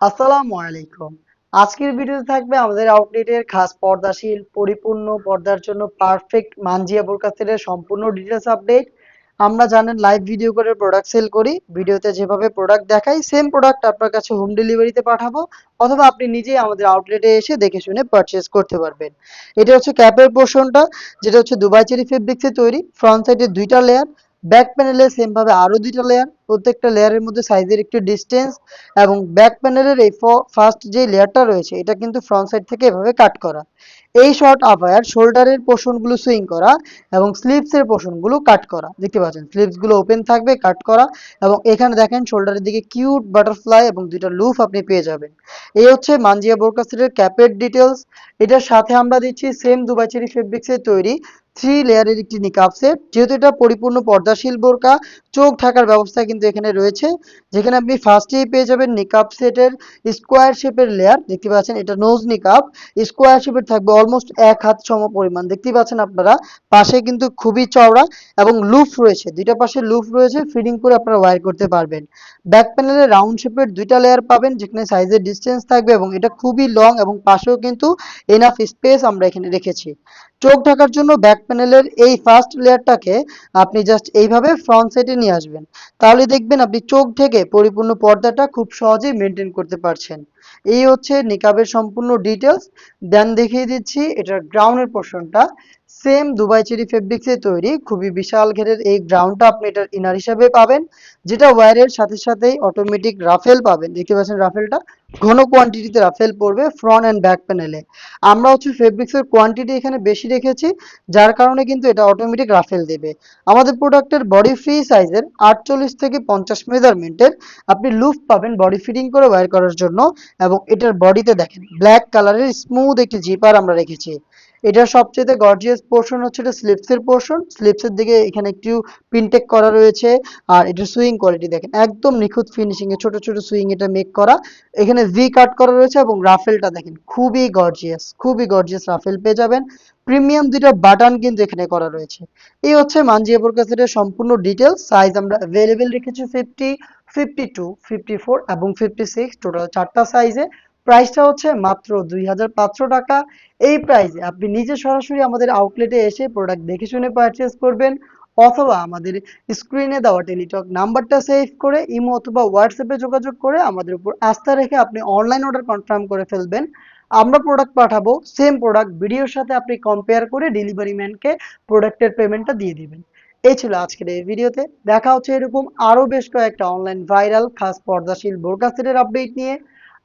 আসসালামু আলাইকুম। আজকের ভিডিওতে থাকবে আমাদের আউটলেটের খাস পর্দাশীল, পরিপূর্ণ পর্দার জন্য পারফেক্ট মানজিয়া বোরকাসের সম্পূর্ণ ডিটেলস আপডেট আমরা জানেন লাইভ ভিডিও করে প্রোডাক্ট সেল করি, ভিডিওতে যেভাবে প্রোডাক্ট দেখাই সেম প্রোডাক্ট আপনার কাছে হোম ডেলিভারিতে পাঠাবো, অথবা আপনি নিজেই আমাদের আউটলেটে এসে দেখে শুনে পারচেস করতে পারবেন। এটা হচ্ছে ক্যাপের পোর্শনটা যেটা হচ্ছে দুবাই চেরি ফেব্রিক্সে তৈরি। ফ্রন্ট সাইডে দুইটা লেয়ার ব্যাক প্যানেলে সেম ভাবে আরও দুইটা লেয়ার প্রত্যেকটা লেয়ারের মধ্যে সাইজের একটু ডিস্টেন্স এবং ব্যাক প্যানেলের এই ফার্স্ট যে লেয়ারটা রয়েছে, এটা কিন্তু ফ্রন্ট সাইড থেকে এভাবে কাট করা। এই শর্ট আপায়ার শোল্ডারের পোর্শনগুলো সুইং করা এবং স্লিভসের পোর্শনগুলো কাট করা। দেখতে পাচ্ছেন স্লিভসগুলো ওপেন থাকবে কাট করা এবং এখানে দেখেন শোল্ডারের দিকে কিউট বাটারফ্লাই এবং দুইটা লুফ আপনি পেয়ে যাবেন। এই হচ্ছে মানজিয়া বোরকাসেটের ক্যাপের ডিটেলস এটার সাথে আমরা দিচ্ছি সেম দুবাই চেরি ফেব্রিক্সের তৈরি থ্রি লেয়ারের একটি নিকাপ সেট যেহেতু এটা পরিপূর্ণ পর্দাশীল বোরকা, চোখ ঢাকার ব্যবস্থা এখানে রয়েছে, যেখানে আপনি ফার্স্টেই পেয়ে যাবেন নিকাপ সেটের স্কোয়ার শেপের লেয়ার দেখতে পাচ্ছেন এটা নোজ নিকাপ স্কোয়ার শেপের থাকবে অলমোস্ট এক হাত সম পরিমাণ, দেখতে পাচ্ছেন আপনারা, পাশে কিন্তু খুবই চওড়া এবং লুফ রয়েছে, দুইটা পাশে লুফ রয়েছে ফিডিং করে আপনারা ওয়্যার করতে পারবেন। ব্যাক প্যানেলে রাউন্ড শেপের দুইটা লেয়ার পাবেন, যেখানে সাইজের ডিস্টেন্স থাকবে এবং এটা খুবই লং এবং পাশেও কিন্তু এনাফ স্পেস আমরা এখানে রেখেছি। চোখ ঢাকার জন্য ব্যাক প্যানেলের এই ফার্স্ট লেয়ারটাকে আপনি জাস্ট এইভাবে ফ্রন্ট সাইডে নিয়ে আসবেন। তাহলে দেখবেন আপনি চোখ থেকে পরিপূর্ণ পর্দাটা খুব সহজেই মেনটেন করতে পারছেন। এই হচ্ছে নিকাবের সম্পূর্ণ ডিটেলস দেন দেখিয়ে দিচ্ছি, এটার গ্রাউন্ডের পোর্শনটা সেম দুবাই চেরি ফেব্রিক্সে তৈরি। খুবই বিশাল ঘেরের এই গ্রাউন্ডটা আপনি এটার ইনার হিসাবে পাবেন, যেটা ওয়্যারের সাথে সাথেই অটোমেটিক রাফেল পাবেন। দেখতে পাচ্ছেন রাফেলটা ঘন কোয়ান্টিটিতে রাফেল পড়বে ফ্রন্ট অ্যান্ড ব্যাক প্যানেলে আমরা হচ্ছে ফেব্রিক্সের কোয়ান্টিটি এখানে বেশি রেখেছি, যার কারণে কিন্তু এটা অটোমেটিক রাফেল দেবে। আমাদের প্রোডাক্টের বডি ফ্রি সাইজের আটচল্লিশ থেকে পঞ্চাশ মেজারমেন্টের আপনি লুফ পাবেন বডি ফিটিং করে ওয়্যার করার জন্য এবং এটার বডিতে দেখেন ব্ল্যাক কালারের স্মুথ একটি জিপার আমরা রেখেছি। এটার সবচেয়ে গর্জিয়াস পোর্শন হচ্ছে এটা স্লিপসের পোর্শন স্লিপসের দিকে এখানে একটু পিনটেক করা রয়েছে। আর এটা সুইং কোয়ালিটি দেখেন, একদম নিখুঁত ফিনিশিং এ, ছোট ছোট সুইং এটা মেক করা। এখানে ভি কাট করা রয়েছে এবং রাফেলটা দেখেন, খুবই গর্জিয়াস খুবই গর্জিয়াস রাফেল পেয়ে যাবেন। প্রিমিয়াম দুইটা বাটন কিন্তু এখানে করা রয়েছে। এই হচ্ছে মানজিয়া বোরকাসেটের সম্পূর্ণ ডিটেলস সাইজ আমরা অ্যাভেলেবেল রেখেছি fifty fifty two fifty four এবং ফিফটি সিক্স টোটাল চারটা সাইজে প্রাইসটা হচ্ছে মাত্র দুই হাজার পাঁচশো টাকা। এই প্রাইসে আপনি নিজে সরাসরি আমাদের আউটলেটে এসে প্রোডাক্ট দেখে শুনে পারচেস করবেন অথবা আমাদের স্ক্রিনে দেওয়া টেলিটক নাম্বারটা সেভ করে ইমো অথবা হোয়াটসঅ্যাপে যোগাযোগ করে আমাদের উপর আস্থা রেখে আপনি অনলাইন অর্ডার কনফার্ম করে ফেলবেন। আমরা প্রোডাক্ট পাঠাবো সেম প্রোডাক্ট ভিডিওর সাথে আপনি কম্পেয়ার করে ডেলিভারি ম্যানকে প্রোডাক্টের পেমেন্টটা দিয়ে দিবেন। এই ছিল আজকের এই ভিডিওতে। দেখা হচ্ছে এরকম আরও বেশ কয়েকটা অনলাইন ভাইরাল খাস পর্দাশীল বোরকা সেটের আপডেট নিয়ে।